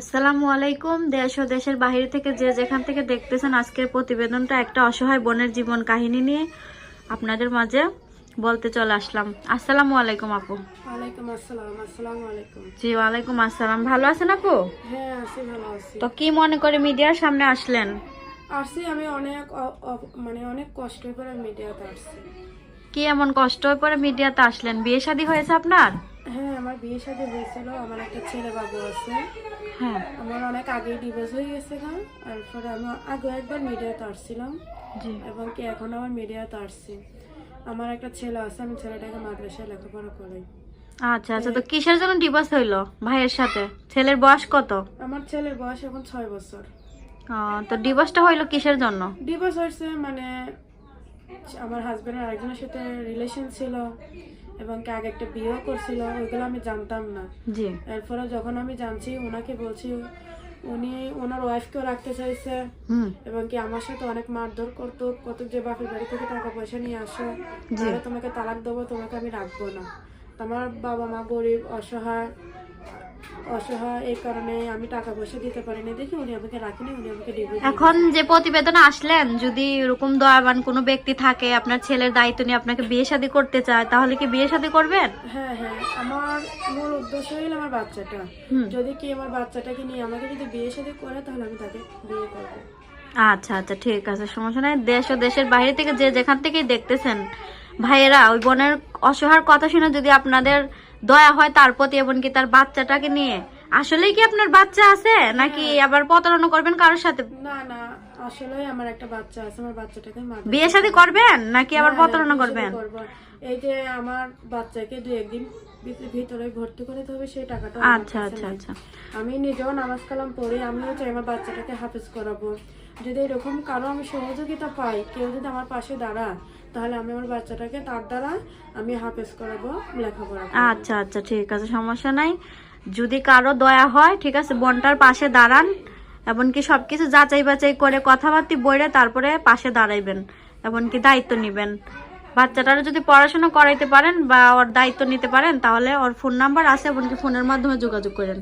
আসসালামু আলাইকুম দেশ ও দেশের বাইরে থেকে যে যেখান থেকে দেখতেছেন আজকের প্রতিবেদনটা একটা অসহায় বোনের জীবন কাহিনী নিয়ে আপনাদের মাঝে বলতে চলে আসলাম। আসসালামু আলাইকুম আপু। ওয়ালাইকুম আসসালাম আসসালামু আলাইকুম। জি ওয়ালাইকুম আসসালাম। ভালো আছেন আপু? হ্যাঁ আছি ভালো আছি। তো কি মনে করে মিডিয়ার সামনে আসলেন? আসছি আমি অনেক মানে অনেক কষ্ট করে মিডিয়াতে আসছি। কি এমন কষ্ট পরে মিডিয়াতে আসলেন? বিয়ে শাদী হয়েছে আপনার? হ্যাঁ আমার বিয়ে শাদী হয়েছিল আমার একটা ছেলে বাবু আছে। হ্যাঁ। আমার অনেক আগেই ডিভোর্স হয়ে গেছে তারপরে আমি আগে একবার মিডিয়াতে আসছিলাম এবং কি এখন আমার মিডিয়াতে আসছি। আমার একটা ছেলে আছে আমি ছেলেটাকে মাদ্রাসায় লেখাপড়া করাই। আচ্ছা আচ্ছা তো কিসের জন্য ডিভোর্স হইল ভাইয়ের সাথে? ছেলের বয়স কত? আমার ছেলের বয়স এখন ছয় বছর। তো ডিভোর্সটা হইল কিসের জন্য? ডিভোর্স হয়েছে মানে আমার হাজবেন্ডের আরেকজনের সাথে রিলেশন ছিল। এবং কি আগে একটা বিয়েও করছিল ওইগুলো আমি জানতাম না। জি। এরপরে যখন আমি জানছি ওনাকে বলছি উনি ওনার ওয়াইফকেও রাখতে চাইছে এবং কি আমার সাথে অনেক মারধর করতো কত যে বাপের বাড়ি থেকে টাকা পয়সা নিয়ে আসো। তোমাকে তালাক দেবো তোমাকে আমি রাখব না। আমার বাবা মা গরিব অসহায় অসহায় এই কারণে আমি টাকা পয়সা দিতে পারিনি দেখি উনি আমাকে রাখিনি উনি আমাকে এখন যে প্রতিবেদনে আসলেন যদি এরকম দয়াবান কোনো ব্যক্তি থাকে আপনার ছেলের দায়িত্ব নিয়ে আপনাকে বিয়ে শাদী করতে চায় তাহলে কি বিয়ে শাদী করবেন? হ্যাঁ হ্যাঁ আমার মূল উদ্দেশ্য হইল আমার বাচ্চাটা। যদি কি আমার বাচ্চাটাকে নিয়ে আমাকে যদি বিয়ে সাথে করে তাহলে আমি তাকে বিয়ে করব। আচ্ছা আচ্ছা ঠিক আছে সমস্যা নাই। দেশ ও দেশের বাইরে থেকে যে যেখান থেকেই দেখতেছেন ভাইয়েরা ওই বোনের অসহার কথা শুনে যদি আপনাদের দয়া হয় তার প্রতি এমনকি তার বাচ্চাটাকে নিয়ে। আসলে কি আপনার বাচ্চা আছে? নাকি আবার প্রতারণা করবেন কারোর সাথে? না না আসলে আমার একটা বাচ্চা আছে আমার বাচ্চাটাকে বিয়ে শাদী করবেন? নাকি আবার প্রতারণা করবেন? এই যে আমার বাচ্চাকে দু একদিন ভিতরে ভর্তি করে হবে সেই টাকাটা আচ্ছা আচ্ছা আচ্ছা। আমি নিজেও নামাজ কালাম পড়ে আমিও চাই আমার বাচ্চাটাকে হাফেজ করাবো। যদি এরকম কারও আমি সহযোগিতা পাই কেউ যদি আমার পাশে দাঁড়ায় তাহলে আমি আমার বাচ্চাটাকে তার দ্বারা আমি হাফেজ করাবো লেখাপড়া। আচ্ছা আচ্ছা ঠিক আছে সমস্যা নাই। যদি কারও দয়া হয় ঠিক আছে বোনটার পাশে দাঁড়ান এমনকি সবকিছু যাচাই বাচাই করে কথাবার্তি বইরে তারপরে পাশে দাঁড়াইবেন এমনকি দায়িত্ব নিবেন। বাচ্চাটারও যদি পড়াশোনা করাইতে পারেন বা ওর দায়িত্ব নিতে পারেন তাহলে ওর ফোন নাম্বার আছে এমনকি ফোনের মাধ্যমে যোগাযোগ করেন।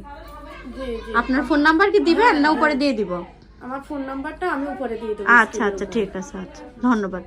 আপনার ফোন নাম্বার কি দিবেন না উপরে দিয়ে দিব? আমার ফোন নাম্বারটা আমি উপরে দিয়ে দেবো আচ্ছা আচ্ছা ঠিক আছে আচ্ছা ধন্যবাদ।